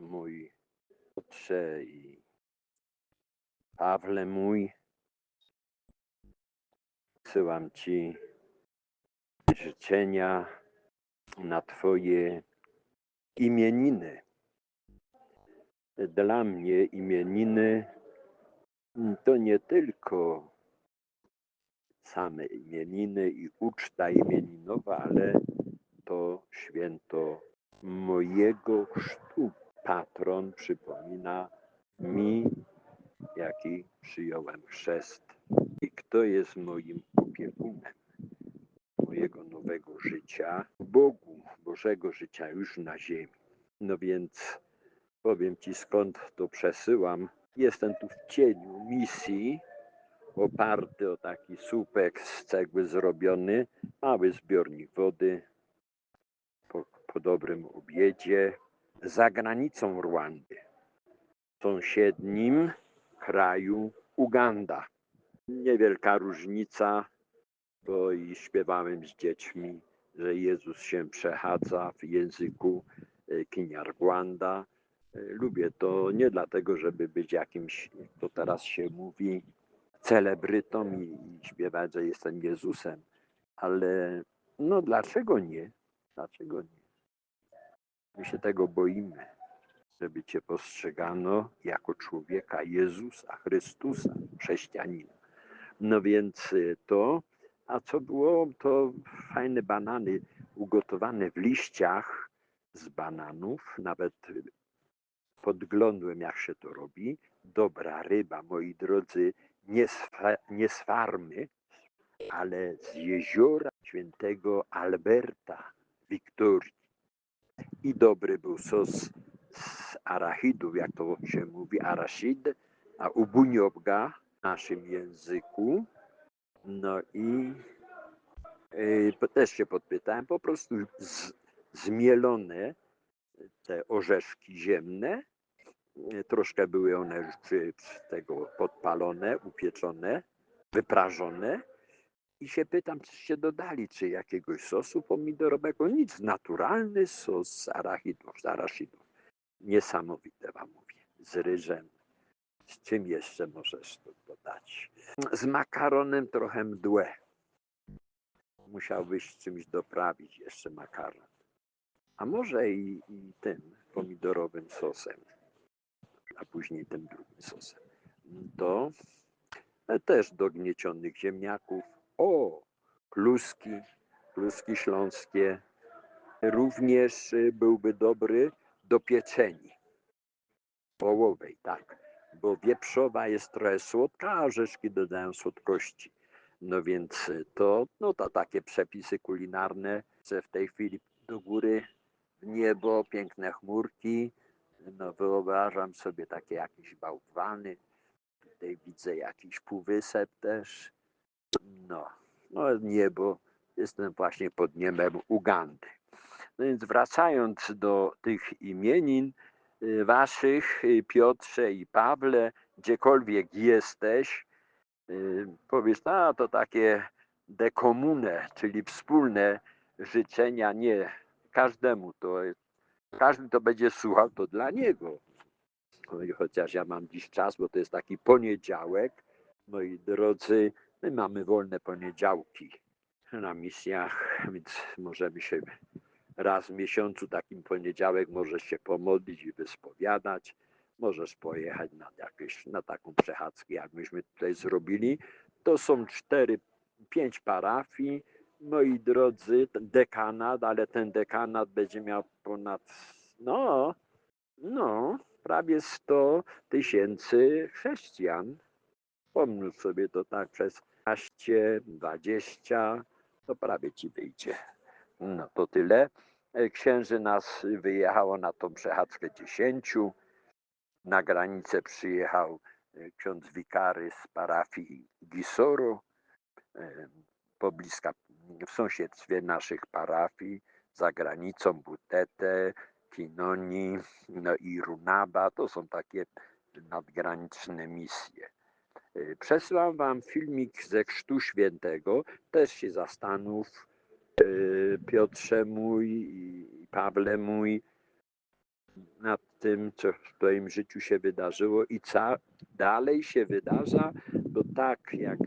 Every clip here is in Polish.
mój Piotrze i Pawle mój, wysyłam Ci życzenia na Twoje imieniny. Dla mnie imieniny to nie tylko same imieniny i uczta imieninowa, ale to święto mojego chrztu. Patron przypomina mi, jaki przyjąłem chrzest i kto jest moim opiekunem mojego nowego życia, Bogu, Bożego życia już na ziemi. No więc powiem Ci skąd to przesyłam. Jestem tu w cieniu misji, oparty o taki słupek z cegły zrobiony, mały zbiornik wody po, po dobrym obiedzie za granicą Rwandy, w sąsiednim kraju Uganda. Niewielka różnica, bo i śpiewałem z dziećmi, że Jezus się przechadza w języku e, Kinyarwanda. E, Lubię to nie dlatego, żeby być jakimś, jak to teraz się mówi, celebrytą i śpiewać, że jestem Jezusem, ale no dlaczego nie? Dlaczego nie? My się tego boimy, żeby Cię postrzegano jako człowieka Jezusa, Chrystusa, chrześcijanina. No więc y, to, a co było, to fajne banany ugotowane w liściach z bananów, nawet podglądłem jak się to robi. Dobra ryba, moi drodzy, nie z, nie z farmy, ale z jeziora świętego Alberta Wiktorii. I dobry był sos z arachidów, jak to się mówi, arachid, a ubuniobga w naszym języku. No i y, też się podpytałem, po prostu z, zmielone te orzeszki ziemne, y, troszkę były one już tego podpalone, upieczone, wyprażone i się pytam, czyście dodali, czy jakiegoś sosu pomidorowego? Nic, naturalny sos z arachidów, z arachidów. Niesamowite wam mówię, z ryżem. Z czym jeszcze możesz tu dodać? Z makaronem trochę mdłe. Musiałbyś czymś doprawić jeszcze makaron. A może i, i tym pomidorowym sosem, a później tym drugim sosem. Do e, też do gniecionych ziemniaków. O, kluski, kluski śląskie. Również y, byłby dobry do pieczeni wołowej, tak. Bo wieprzowa jest trochę słodka, a orzeszki dodają słodkości. No więc y, to, no to takie przepisy kulinarne, że w tej chwili do góry niebo, piękne chmurki. No wyobrażam sobie takie jakieś bałwany. Tutaj widzę jakiś półwysep też. No, no niebo. Jestem właśnie pod niebem Ugandy. No więc wracając do tych imienin y, waszych, y, Piotrze i Pawle, gdziekolwiek jesteś, y, powiesz, a to takie dekomune, czyli wspólne życzenia, nie każdemu to, każdy to będzie słuchał, to dla niego. No Chociaż ja mam dziś czas, bo to jest taki poniedziałek, moi drodzy, my mamy wolne poniedziałki na misjach, więc możemy się raz w miesiącu, takim poniedziałek, możesz się pomodlić i wyspowiadać. Możesz pojechać na, jakieś, na taką przechadzkę, jak myśmy tutaj zrobili. To są cztery, pięć parafii. Moi drodzy, dekanat, ale ten dekanat będzie miał ponad, no, no, prawie 100 tysięcy chrześcijan. Pomnóż sobie to tak przez 15, 20, to prawie ci wyjdzie. No to tyle. E, Księży nas wyjechało na tą przechadzkę 10. Na granicę przyjechał e, ksiądz wikary z parafii Gisoro, e, pobliska, w sąsiedztwie naszych parafii, za granicą Butete, Kinoni, no i Runaba. To są takie nadgraniczne misje. Przesłam wam filmik ze Chrztu Świętego. Też się zastanów, e, Piotrze mój i Pawle mój, nad tym, co w Twoim życiu się wydarzyło i co dalej się wydarza, bo tak jak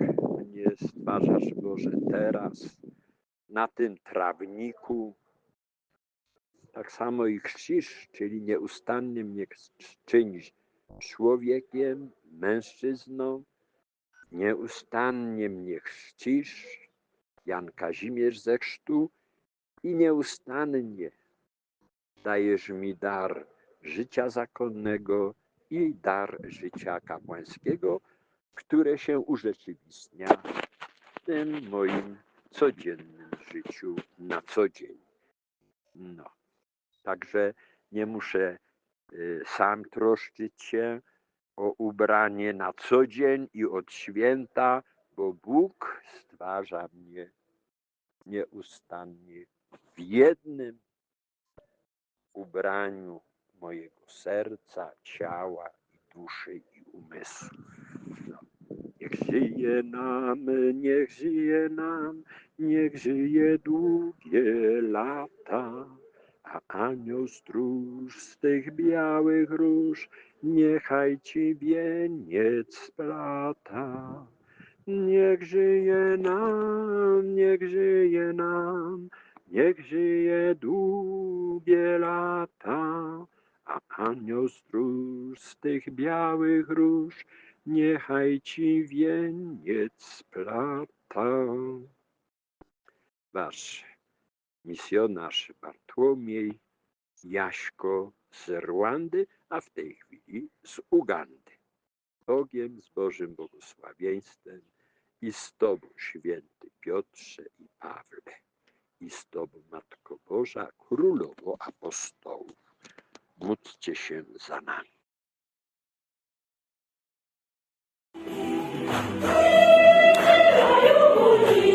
mnie stwarzasz, Boże, teraz na tym trawniku, tak samo i chrzcisz, czyli nieustannie mnie czynisz człowiekiem, mężczyzną, nieustannie mnie chrzcisz, Jan Kazimierz ze chrztu i nieustannie dajesz mi dar życia zakonnego i dar życia kapłańskiego, które się urzeczywistnia w tym moim codziennym życiu na co dzień. No, także nie muszę y, sam troszczyć się o ubranie na co dzień i od święta, bo Bóg stwarza mnie nieustannie w jednym ubraniu mojego serca, ciała i duszy i umysłu. No. Niech żyje nam, niech żyje nam, niech żyje długie lata, a anioł stróż z tych białych róż niechaj ci wieniec splata. Niech żyje nam, niech żyje nam, niech żyje długie lata, a anioł stróż z tych białych róż niechaj ci wieniec splata. Wasz misjonarz Bartłomiej Jaśko z Rwandy, a w tej chwili z Ugandy. Bogiem, z Bożym błogosławieństwem i z Tobą, święty Piotrze i Pawle, i z Tobą, Matko Boża, Królowo Apostołów. Módlcie się za nami. Imana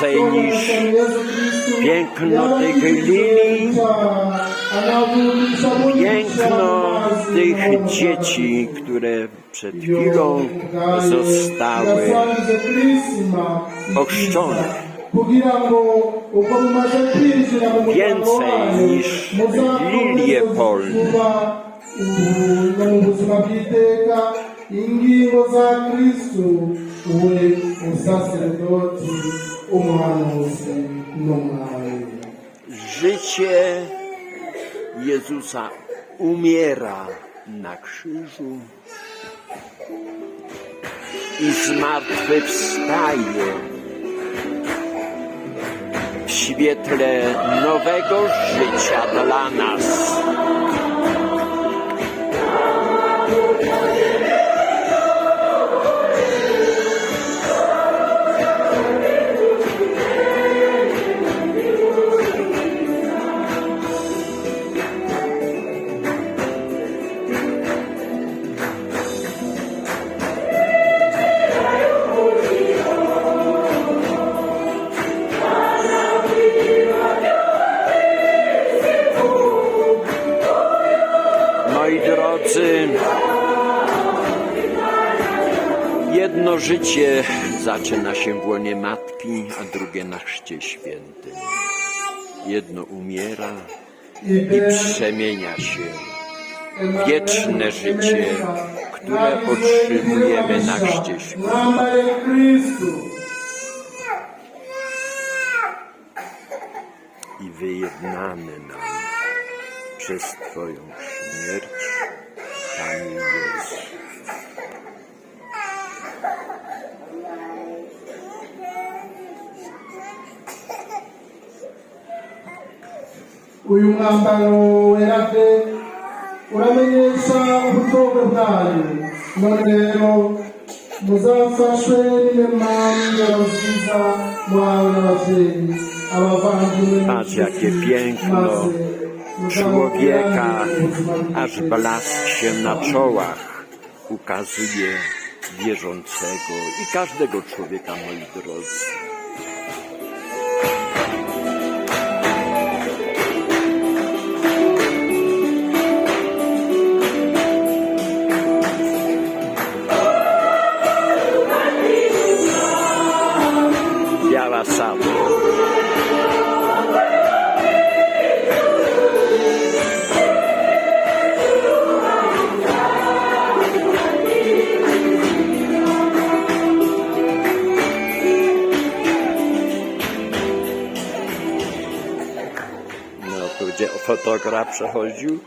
więcej niż piękno tych lilii, piękno tych dzieci, które przed chwilą zostały ochrzczone. Więcej niż lilie polne. Ingingo za kristu uri umusaseredoti umuhanuzi n'umwami Życie Jezusa umiera na krzyżu i zmartwychwstaje w świetle nowego życia dla nas. Życie zaczyna się w łonie matki, a drugie na chrzcie świętym. Jedno umiera i przemienia się wieczne życie, które otrzymujemy na chrzcie kristu i wyjednane nam przez Twoją śmierć, Panie uyu mwambaro wera pe uramenyesha ubutogwe bwayo. None rero muzafashwe n'inema n'ingero nziza mwawe n'ababyeyi abavandimwe Patrz, jakie piękno człowieka, aż blask się na czołach ukazuje wierzącego i każdego człowieka, moi drodzy. Fotograf przechodził.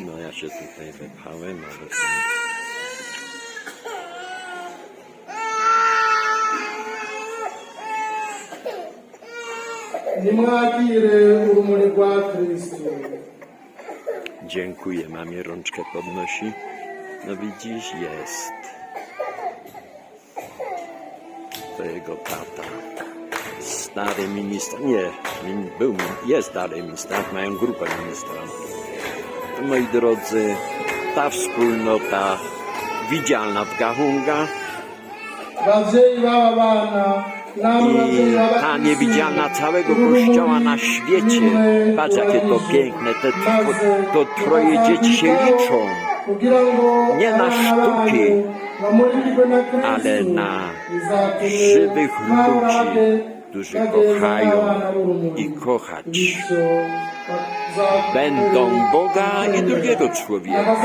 No ja się tutaj wypchałem, ale nimwakire urumuri rwa kristu Dziękuję, mamie rączkę podnosi. No widzisz, jest. To jego tata. Stary minister, nie, min- był, jest dalej ministrant, mają grupę ministrantów. Moi drodzy, ta wspólnota widzialna w Gahunga babyeyi b'aba bana i ta niewidzialna całego kościoła na świecie. Patrz jakie to piękne, te to, troje dzieci się liczą. Nie na sztuki, ale na żywych ludzi, którzy kochają i kochać będą Boga i drugiego człowieka.